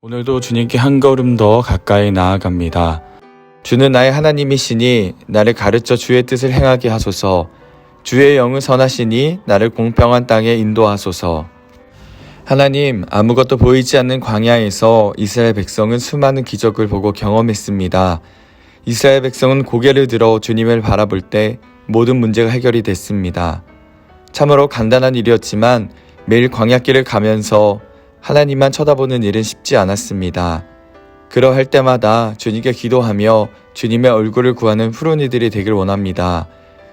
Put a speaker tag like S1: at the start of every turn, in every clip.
S1: 오늘도 주님께 한 걸음 더 가까이 나아갑니다. 주는 나의 하나님이시니 나를 가르쳐 주의 뜻을 행하게 하소서. 주의 영은 선하시니 나를 공평한 땅에 인도하소서. 하나님, 아무것도 보이지 않는 광야에서 이스라엘 백성은 수많은 기적을 보고 경험했습니다. 이스라엘 백성은 고개를 들어 주님을 바라볼 때 모든 문제가 해결이 됐습니다. 참으로 간단한 일이었지만 매일 광야길을 가면서 하나님만 쳐다보는 일은 쉽지 않았습니다. 그러할 때마다 주님께 기도하며 주님의 얼굴을 구하는 푸른이들이 되길 원합니다.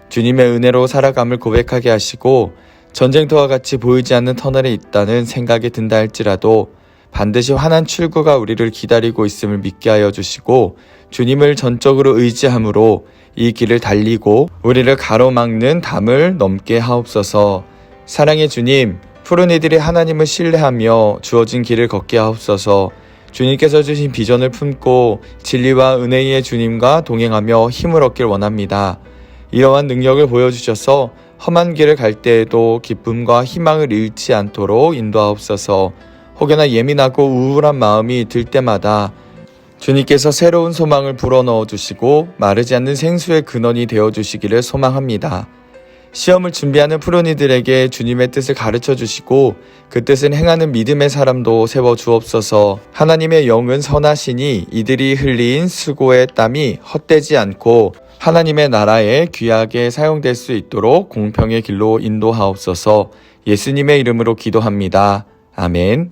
S1: 주님의 은혜로 살아감을 고백하게 하시고 전쟁터와 같이 보이지 않는 터널에 있다는 생각이 든다 할지라도 반드시 환한 출구가 우리를 기다리고 있음을 믿게 하여 주시고 주님을 전적으로 의지함으로 이 길을 달리고 우리를 가로막는 담을 넘게 하옵소서. 사랑의 주님, 푸른 이들이 하나님을 신뢰하며 주어진 길을 걷게 하옵소서. 주님께서 주신 비전을 품고 진리와 은혜의 주님과 동행하며 힘을 얻길 원합니다. 이러한 능력을 보여주셔서 험한 길을 갈 때에도 기쁨과 희망을 잃지 않도록 인도하옵소서. 혹여나 예민하고 우울한 마음이 들 때마다 주님께서 새로운 소망을 불어넣어 주시고 마르지 않는 생수의 근원이 되어 주시기를 소망합니다. 시험을 준비하는 푸른이들에게 주님의 뜻을 가르쳐 주시고 그 뜻을 행하는 믿음의 사람도 세워 주옵소서. 하나님의 영은 선하시니 이들이 흘린 수고의 땀이 헛되지 않고 하나님의 나라에 귀하게 사용될 수 있도록 공평의 길로 인도하옵소서. 예수님의 이름으로 기도합니다. 아멘.